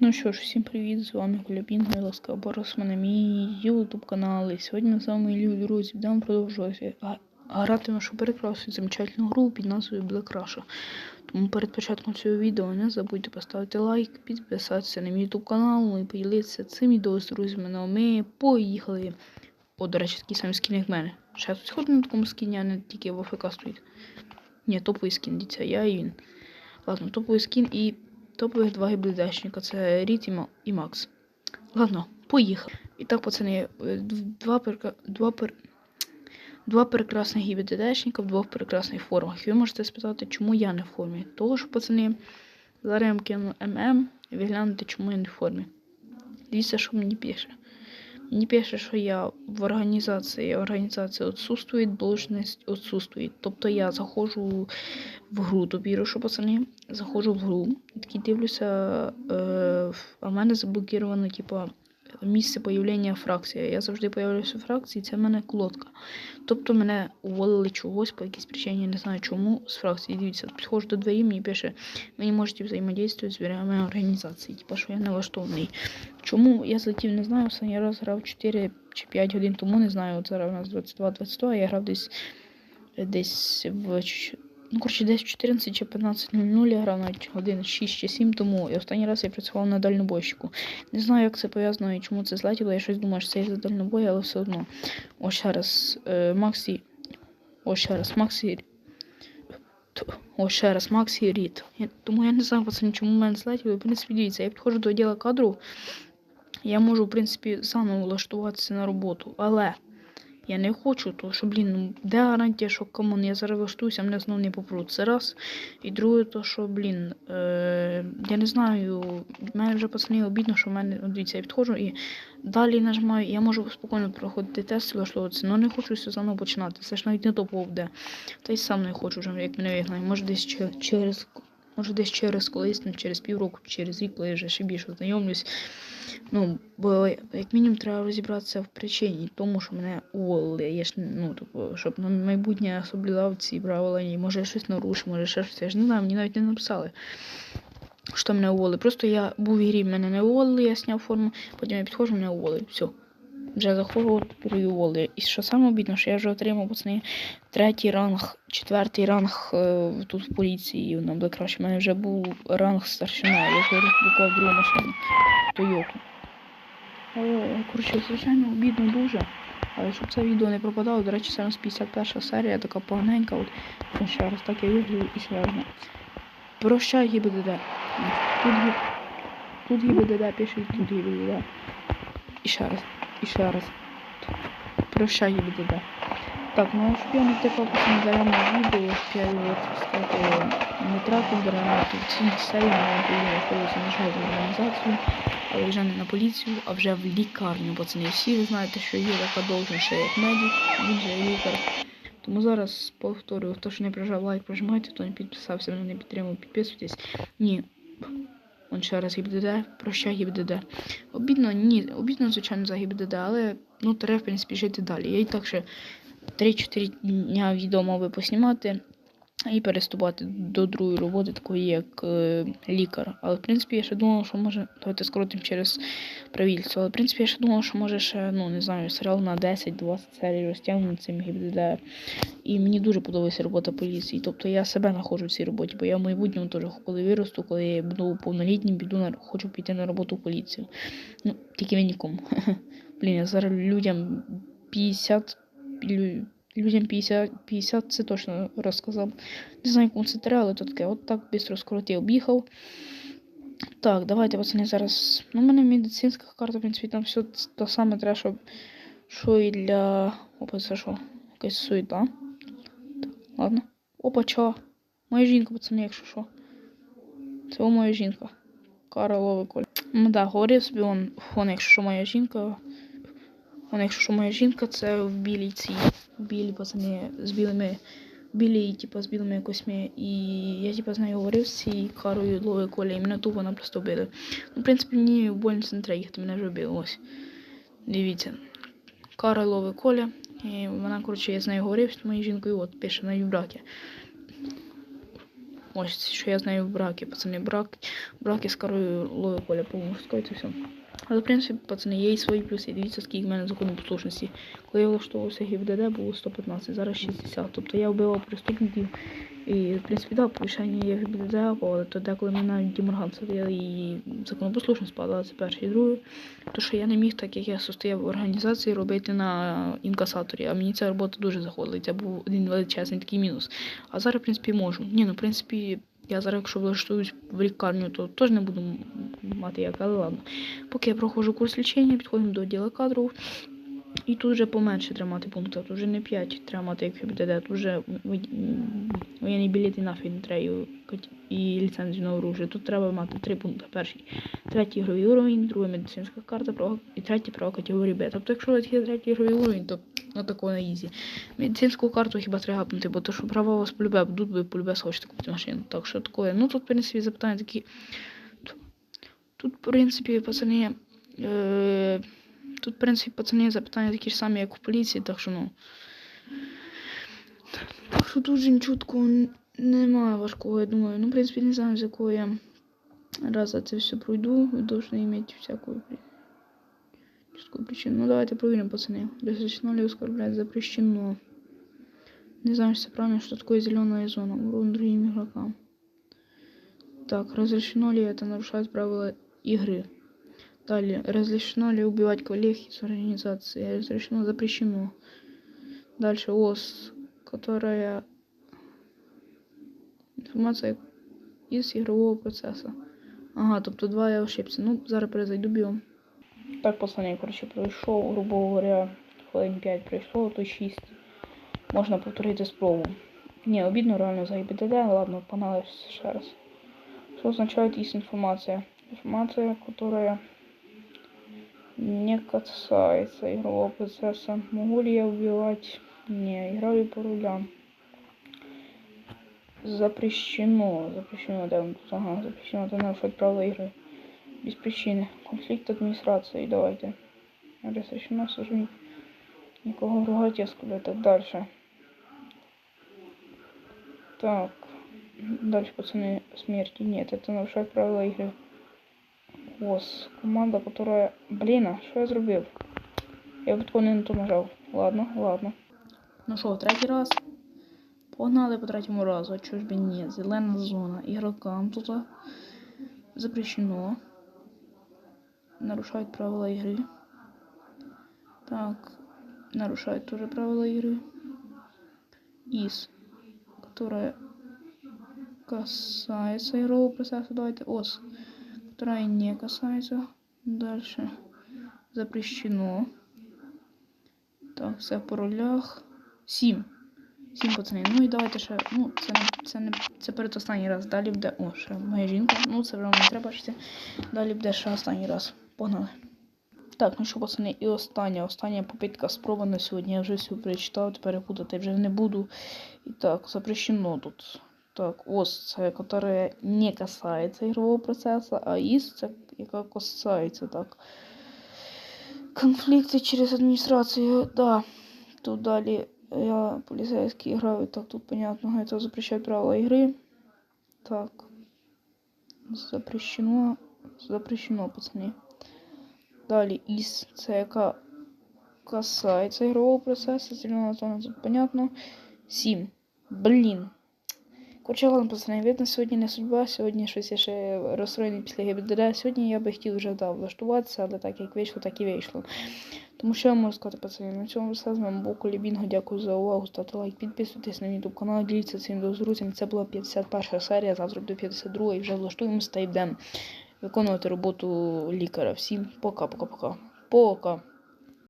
Ну що ж, всім привіт, з вами Пінга і ласкаво Борис, мене мій YouTube канал. І сьогодні ми з вами любі друзі, будемо продовжувати грати нашу прекрасну замечательну гру під назвою Black Russia. Тому перед початком цього відео не забудьте поставити лайк, підписатися на мій YouTube канал і поділитися цим відео з друзями. Ну ми поїхали. О, до речі, такий самий скін, як мене. Ще тут сходи на такому скіні, а не тільки в АФК стоїть. Ні, топовий скін, дивіться, я і він. Ладно, топовий скін і топових два гібридешника Це Ріт і, Макс. Ладно, поїхали. І так, пацани, е, два, два, два прекрасних гіблідешника в двох прекрасних формах. Ви можете спитати, чому я не в формі. Того що, пацани, зараз я кину ММ і ви глянете, чому я не в формі. Дивіться, що мені пише. Мені пише, що я в організації, організація відсутствує, должність відсутствує. Тобто я заходжу в гру, тобі що пацани, заходжу в гру, такий дивлюся, е, а в мене заблокировано, типа, місце появлення фракції. Я завжди появляюся в фракції, це в мене колодка. Тобто мене уволили чогось по якійсь причині, не знаю чому, з фракції. Дивіться, підходжу до двері, мені пише, ви не можете взаємодействувати з дверями організації, типа, що я не влаштований. Чому я злетів, не знаю, останній раз грав 4 чи 5 годин тому, не знаю, от зараз у нас 22-22, а я грав десь десь в ну, коротше, десь в 14 чи 15.00 я грав навіть годин 6 чи 7 тому. І останній раз я працював на дальнобойщику. Не знаю, як це пов'язано і чому це злетіло. Я щось думаю, що це із-за дальнобою, але все одно. Ось ще раз е, Максі. Ось ще раз Максі. Ось ще раз Максі Рід. Я, тому я не знаю, пацани, чому мене злетіло. В принципі, дивіться, я підходжу до відділу кадру. Я можу, в принципі, заново влаштуватися на роботу, але я не хочу, тому що, блін, ну де гарантія, що камон, я зараз влаштуюся, мене знову не попруть. Це раз. І друге, то що, блін, е, я не знаю, в мене вже пацани обідно, що в мене, дивіться, я підходжу і далі нажимаю, я можу спокійно проходити тест влаштовуватися, але не хочу все заново починати. Це ж навіть не топово буде. Та й сам не хочу вже, як мене вигнає. Може десь че- через. Може десь через колись, ну, через півроку, через рік, коли я вже ще більше знайомлюсь. Ну, бо як мінімум треба розібратися в причині, тому що мене уволили. Я ж ну, тобто, щоб на майбутнє соблюдав ці правила, і може я щось нарушив, може ще щось. Я ж не знаю, мені навіть не написали, що мене уволили. Просто я був в грі, мене не уволили, я зняв форму, потім я підходжу, мене уволили. Все. Вже заходжу, тепер і що саме обідно, що я вже отримав пацани третій ранг, четвертий ранг е, тут в поліції на Блекраші. У мене вже був ранг старшина, я вже розблокував другу машину. Тойоту. Але, коротше, звичайно, обідно дуже. Але щоб це відео не пропадало, до речі, це у нас 51 серія, така поганенька. От ще раз так я вигляду і одне. Прощай, ГІБДД. Тут, гі... тут ГІБДД пише, і тут ГІБДД. І ще раз, і ще раз. Прощай, ГІБДД. Так, ну я не типу не даремно відео, щоб я його, сказати, не тратив в цій серії я поїду виходити на вже не на поліцію, а вже в лікарню, пацани. Всі ви знаєте, що є така должен ще як медик, він же лікар. Тому зараз повторюю, хто ще не прожав лайк, прожимайте, хто не підписався, мене не підтримав, підписуйтесь. Ні. Он ще раз ГІБДД, прощай ГІБДД. Обідно, ні, обідно, звичайно, за ГІБДД, але ну треба, в принципі, жити далі. Я і так ще 3-4 дня відомо би поснімати і переступати до другої роботи, такої як е, лікар. Але в принципі я ще думав, що може, давайте скоротимо через правільство. Але в принципі я ще думав, що може ще, ну не знаю, серіал на 10-20 серій розтягнути цим ГІБДД. І мені дуже подобається робота поліції. Тобто я себе знаходжу в цій роботі, бо я в майбутньому теж, коли виросту, коли я буду повнолітнім, піду на хочу піти на роботу в поліцію. Ну, тільки ви нікому. Блін, я зараз людям 50 лю- людям 50, 50 це точно розказав. Не знаю, кому це треба, але то таке. От так швидко скоротив, об'їхав. Так, давайте, пацани, зараз. Ну, у мене медицинська карта, в принципі, там все те саме треба, щоб. Що і для. Опа, це що? Якась суета. Ладно. Опа, чо? Моя жінка, пацани, якщо що. Це моя жінка. Кароловий коль. Ну да, говорив собі он, вон, якщо що моя жінка. Вон, якщо що моя жінка, це в білій цій. В білій пацани з білими. Білій, типу, з білими косьми. І я типу, з нею говорив з цією карою лови коля, і мене тупо напросто били. Ну, в принципі, мені в больницю не треба їхати, мене вже били. Ось. Дивіться. Кара лови коля. І вона, коротше, я з нею говорив з моєю жінкою, от пише на вібраті. Ось, що я знаю в бракі, пацани, брак, браки з карою ловить Коля по мужської, це все. Але, в принципі, пацани, є і свої плюси. Дивіться, скільки в мене законопослушності. Коли я влаштовувався ГІБДД, було 115, зараз 60. Тобто я вбивав преступників. І, в принципі, да, повищення є в ГІБДД, але то деколи мене навіть Діморган садили і законопослушність падала, це перше. І друге, то що я не міг, так як я состояв в організації, робити на інкасаторі. А мені ця робота дуже заходила. Це був один величезний такий мінус. А зараз, в принципі, можу. Ні, ну, в принципі, я зараз, якщо влаштуюсь в лікарню, то теж не буду мати як, але ладно. Поки я проходжу курс лічення, підходимо до діла кадрів. І тут вже поменше треба мати пунктів. Тут вже не 5 треба мати, як в ГБДД. Тут вже воєнний білет і нафіг не треба, і ліцензію на оружие. Тут треба мати три пункти. Перший третій ігровий уровень, другий медицинська карта, і третій права категорії Б. Тобто, якщо є третій ігровий уровень, то на такого на ізі. Медицинську карту хіба треба гапнути, бо то, що права вас полюбе будуть, ви полюбе схочете купити машину. Так що таке. Ну тут, в принципі, запитання такі. Тут, в принципі, пацани. Е- тут, в принципі, пацани, запитання такі ж самі, як у поліції, так що ну. Так що тут же немає важкого, я думаю. Ну, в принципі, не знаю, з якого я раза це все пройду. Ви должны иметь всякую чувствую причину. Ну, давайте проверим, пацаны. Разрешено ли оскорблять? Запрещено. Не знаю, если правильно, что такое зеленая зона. Урон другим игрокам. Так, разрешено ли это нарушать правила игры? Далее, разрешено ли убивать коллег из организации? Разрешено, запрещено. Дальше, ОС, которая... Информация из игрового процесса. Ага, тобто два я ошибся. Ну, зараз перезайду біом. Так, пацани, коротше, пройшов, грубо говоря, хвилин 5 пройшло, то 6. Можна повторити спробу. Ні, обідно реально за ГБДД, ладно, погнали ще раз. Что означает есть информация? Информация, которая не касается игрового процесса. Могу ли я убивать? Не, играю по рулям. Запрещено. Запрещено, да, ага, запрещено. Это нарушать правила игры Без причины. Конфликт администрации. Давайте. Разрешено служить. Никого ругать, я скажу. Так, дальше. Так. Дальше, пацаны, смерти нет. Это нарушает правила игры. ОС. Команда, которая... Блин, а что я зробив? Я випадково не на то нажав. Ладно, ладно. Ну що, третій раз? Погнали по третьому разу, а чого ж би ні? Зелена зона. Ігрокам тут запрещено. Нарушають правила игры. Так. Нарушают тоже правила игры. ИС. Которая касается игрового процесса. Давайте ОС. Которая не касается. Дальше. Запрещено. Так, все по ролях. Сім. Сім пацани. Ну і давайте ще. Ну, це не це не це перед останній раз. Далі буде. О, ще моя жінка. Ну, це вже не треба бачити. Далі буде ще останній раз. Погнали. Так, ну що, пацани, і остання, остання попитка спроба на сьогодні. Я вже все перечитав, тепер путати вже не буду. І так, запрещено тут. Так, ОС це, яка не касається ігрового процесу, а ІС це яка касається, так. Конфликты через администрацию, да. Тут дали я полицейский играю, так тут понятно, это запрещает правила игры. Так. Запрещено. Запрещено, пацаны. Далі із це яка касається ігрового процесу. Зелена зона тут понятно. 7. Блін. Коротше, ладно, пацани, видно, сьогодні не судьба, сьогодні щось ще розстроєний після ГБДД. Сьогодні я би хотів вже да, влаштуватися, але так як вийшло, так і вийшло. Тому що я можу сказати, пацани, на цьому все з вами був Колібінго. Дякую за увагу. Ставте лайк, підписуйтесь на мій канал, діліться цим до друзями. Це була 51 серія, завтра буде 52 і вже влаштуємося та йдемо виконувати роботу лікаря. Всім пока-пока-пока. Пока.